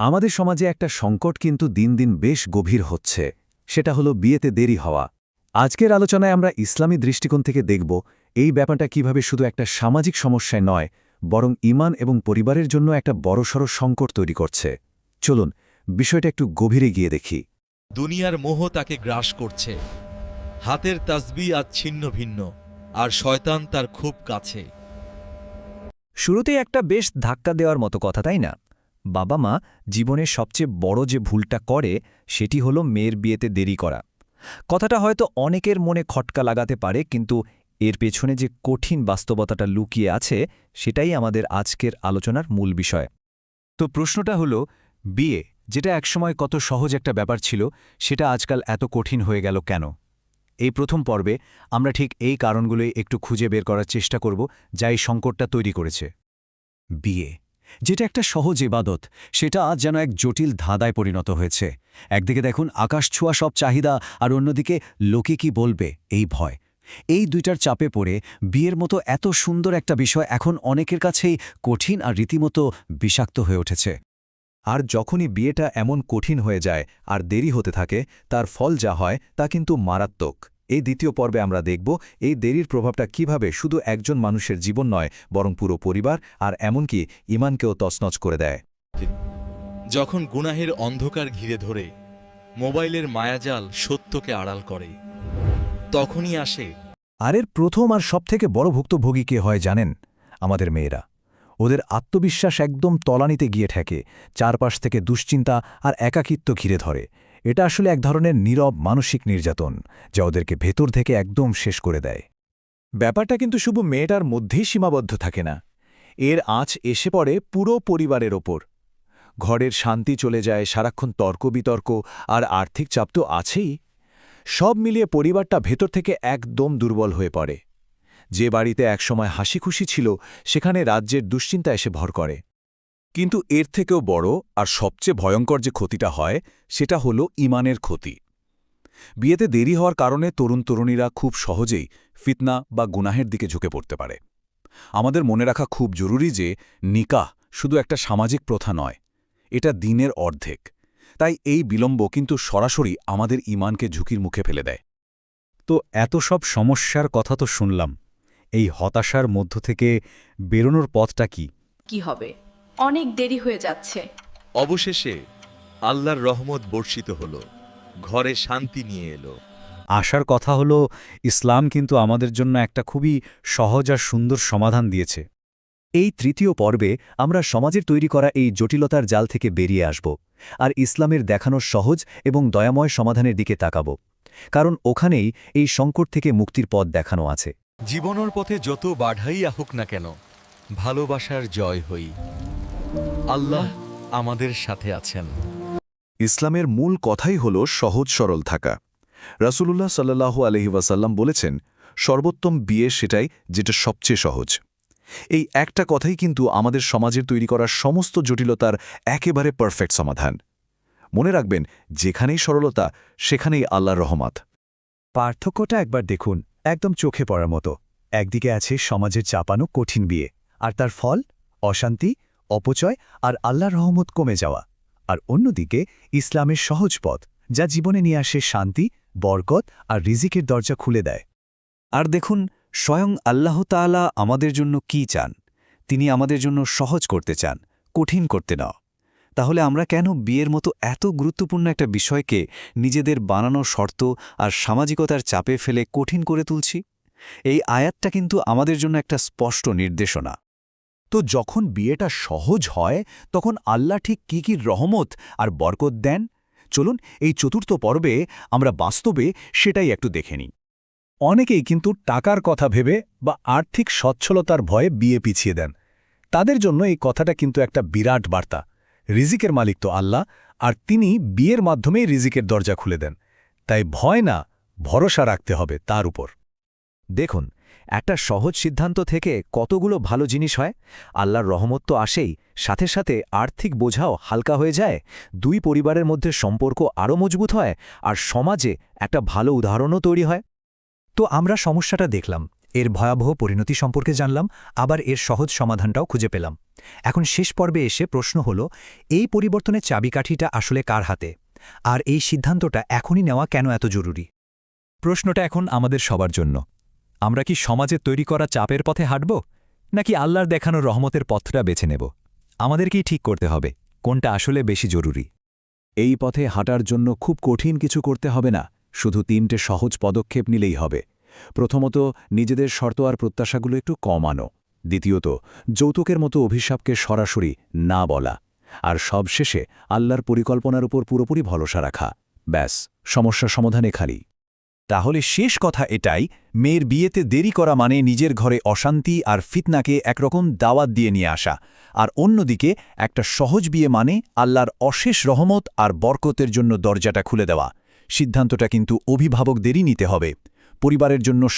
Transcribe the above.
আমাদের সমাজে একটা সংকট কিন্তু দিন দিন বেশ গভীর হচ্ছে সেটা হলো বিয়েতে দেরি হওয়া। আজকের আলোচনায় আমরা ইসলামী দৃষ্টিকোণ থেকে দেখব এই ব্যাপারটা কীভাবে শুধু একটা সামাজিক সমস্যায় নয় বরং ইমান এবং পরিবারের জন্য একটা বড়সড় সংকট তৈরি করছে। চলুন বিষয়টা একটু গভীরে গিয়ে দেখি। দুনিয়ার মোহ তাকে গ্রাস করছে। হাতের তাসবি আজ ছিন্ন ভিন্ন আর শয়তান তার খুব কাছে। শুরুতেই একটা বেশ ধাক্কা দেওয়ার মতো কথা তাই না? বাবা মা জীবনের সবচেয়ে বড় যে ভুলটা করে, সেটি হলো মেয়ের বিয়েতে দেরি করা। কথাটা হয়তো অনেকের মনে খটকা লাগাতে পারে, কিন্তু এর পেছনে যে কঠিন বাস্তবতাটা লুকিয়ে আছে, সেটাই আমাদের আজকের আলোচনার মূল বিষয়। তো প্রশ্নটা হলো, বিয়ে, যেটা একসময় কত সহজ একটা ব্যাপার ছিল, সেটা আজকাল এত কঠিন হয়ে গেল কেন? এই প্রথম পর্বে আমরা ঠিক এই কারণগুলোই একটু খুঁজে বের করার চেষ্টা করব, যা এই সংকটটা তৈরি করেছে। বিয়ে। যেটা একটা সহজ ইবাদত, সেটা আজ যেন এক জটিল ধাঁধায় পরিণত হয়েছে। একদিকে দেখুন, আকাশ ছোঁয়া সব চাহিদা, আর অন্যদিকে লোকে কি বলবে এই ভয়। এই দুইটার চাপে পড়ে বিয়ের মতো এত সুন্দর একটা বিষয় এখন অনেকের কাছেই কঠিন আর রীতিমতো বিষাক্ত হয়ে উঠেছে। আর যখনই বিয়েটা এমন কঠিন হয়ে যায় আর দেরি হতে থাকে, তার ফল যা হয় তা কিন্তু মারাত্মক। এই দ্বিতীয় পর্বে আমরা দেখব এই দেরির প্রভাবটা কীভাবে শুধু একজন মানুষের জীবন নয় বরং পুরো পরিবার আর এমনকি ইমানকেও তছনছ করে দেয়। যখন গুনাহের অন্ধকার ঘিরে ধরে মোবাইলের মায়াজাল সত্যকে আড়াল করে তখনই আসে আর এর প্রথম আর সবথেকে বড় ভুক্তভোগী কে হয় জানেন? আমাদের মেয়েরা। ওদের আত্মবিশ্বাস একদম তলানিতে গিয়ে ঠেকে চারপাশ থেকে দুশ্চিন্তা আর একাকিত্ব ঘিরে ধরে। এটা আসলে এক ধরনের নীরব মানসিক নির্যাতন, যা ওদেরকে ভেতর থেকে একদম শেষ করে দেয়। ব্যাপারটা কিন্তু শুধু মেয়েটার মধ্যেই সীমাবদ্ধ থাকে না। এর আঁচ এসে পড়ে পুরো পরিবারের ওপর। ঘরের শান্তি চলে যায়, সারাক্ষণ তর্ক বিতর্ক আর আর্থিক চাপ তো আছেই। সব মিলিয়ে পরিবারটা ভেতর থেকে একদম দুর্বল হয়ে পড়ে। যে বাড়িতে একসময় হাসি খুশি ছিল, সেখানে রাজ্যের দুশ্চিন্তা এসে ভর করে। কিন্তু এর থেকেও বড় আর সবচেয়ে ভয়ঙ্কর যে ক্ষতিটা হয়, সেটা হল ইমানের ক্ষতি। বিয়েতে দেরি হওয়ার কারণে তরুণ তরুণীরা খুব সহজেই ফিতনা বা গুনাহের দিকে ঝুঁকে পড়তে পারে। আমাদের মনে রাখা খুব জরুরি যে নিকাহ শুধু একটা সামাজিক প্রথা নয়, এটা দিনের অর্ধেক। তাই এই বিলম্ব কিন্তু সরাসরি আমাদের ইমানকে ঝুঁকির মুখে ফেলে দেয়। তো এত সব সমস্যার কথা তো শুনলাম। এই হতাশার মধ্য থেকে বেরোনোর পথটা কি? কি হবে? অনেক দেরি হয়ে যাচ্ছে। অবশেষে আল্লাহর রহমত বর্ষিত হল ঘরে শান্তি নিয়ে এলো। আশার কথা হলো ইসলাম কিন্তু আমাদের জন্য একটা খুবই সহজ আর সুন্দর সমাধান দিয়েছে। এই তৃতীয় পর্বে আমরা সমাজের তৈরি করা এই জটিলতার জাল থেকে বেরিয়ে আসব আর ইসলামের দেখানো সহজ এবং দয়াময় সমাধানের দিকে তাকাব। কারণ ওখানেই এই সংকট থেকে মুক্তির পথ দেখানো আছে। জীবনের পথে যত বাধাই আহুক না কেন ভালোবাসার জয় হই। আল্লাহ আমাদের সাথে আছেন। ইসলামের মূল কথাই হল সহজ সরল থাকা। রাসূলুল্লাহ সাল্লাহু আলহি ওয়াসাল্লাম বলেছেন সর্বোত্তম বিয়ে সেটাই যেটা সবচেয়ে সহজ। এই একটা কথাই কিন্তু আমাদের সমাজের তৈরি করার সমস্ত জটিলতার একেবারে পারফেক্ট সমাধান। মনে রাখবেন যেখানেই সরলতা সেখানেই আল্লাহর রহমত। পার্থক্যটা একবার দেখুন একদম চোখে পড়ার মতো। একদিকে আছে সমাজের চাপানো কঠিন বিয়ে আর তার ফল? অশান্তি অপচয় আর আল্লাহর রহমত কমে যাওয়া। আর অন্যদিকে, ইসলামের সহজ পথ, যা জীবনে নিয়ে আসে শান্তি, বরকত আর রিজিকের দরজা খুলে দেয়। আর দেখুন, স্বয়ং আল্লাহ তাআলা আমাদের জন্য কি চান? তিনি আমাদের জন্য সহজ করতে চান, কঠিন করতে না। তাহলে আমরা কেন বিয়ের মতো এত গুরুত্বপূর্ণ একটা বিষয়কে নিজেদের বানানো শর্ত আর সামাজিকতার চাপে ফেলে কঠিন করে তুলছি? এই আয়াতটা কিন্তু আমাদের জন্য একটা স্পষ্ট নির্দেশনা। তো যখন বিয়েটা সহজ হয়, তখন আল্লাহ ঠিক কি কি রহমত আর বরকত দেন? চলুন এই চতুর্থ পর্বে আমরা বাস্তবে সেটাই একটু দেখে নিই। অনেকেই কিন্তু টাকার কথা ভেবে বা আর্থিক সচ্ছলতার ভয়ে বিয়ে পিছিয়ে দেন। তাদের জন্য এই কথাটা কিন্তু একটা বিরাট বার্তা। রিজিকের মালিক তো আল্লাহ, আর তিনি বিয়ের মাধ্যমেই রিজিকের দরজা খুলে দেন। তাই ভয় না, ভরসা রাখতে হবে তার উপর। দেখুন একটা সহজ সিদ্ধান্ত থেকে কতগুলো ভালো জিনিস হয়? আল্লাহর রহমত তো আসেই, সাথে সাথে আর্থিক বোঝাও হালকা হয়ে যায়, দুই পরিবারের মধ্যে সম্পর্ক আরও মজবুত হয়, আর সমাজে একটা ভালো উদাহরণও তৈরি হয়। তো আমরা সমস্যাটা দেখলাম, এর ভয়াবহ পরিণতি সম্পর্কে জানলাম, আবার এর সহজ সমাধানটাও খুঁজে পেলাম। এখন শেষ পর্বে এসে প্রশ্ন হল, এই পরিবর্তনের চাবিকাঠিটা আসলে কার হাতে? আর এই সিদ্ধান্তটা এখনই নেওয়া কেন এত জরুরি? প্রশ্নটা এখন আমাদের সবার জন্য। আমরা কি সমাজে তৈরি করা চাপের পথে হাঁটব, নাকি আল্লাহর দেখানো রহমতের পথটা বেছে নেব? আমাদেরকেই ঠিক করতে হবে, কোনটা আসলে বেশি জরুরি। এই পথে হাঁটার জন্য খুব কঠিন কিছু করতে হবে না, শুধু তিনটে সহজ পদক্ষেপ নিলেই হবে। প্রথমত, নিজেদের শর্ত আর প্রত্যাশাগুলো একটু কমানো দ্বিতীয়ত, যৌতুকের মতো অভিশাপকে সরাসরি না বলা। আর সবশেষে, আল্লাহর পরিকল্পনার উপর পুরোপুরি ভরসা রাখা। ব্যাস, সমস্যা সমাধানে খালি। তাহলে শেষ কথা এটাই, মেয়ের বিয়েতে দেরি করা মানে নিজের ঘরে অশান্তি আর ফিতনাকে একরকম দাওয়াত দিয়ে নিয়ে আসা। আর অন্যদিকে, একটা সহজ বিয়ে মানে আল্লাহর অশেষ রহমত আর বরকতের জন্য দরজাটা খুলে দেওয়া। সিদ্ধান্তটা কিন্তু অভিভাবকদেরই নিতে হবে। পরিবারের জন্য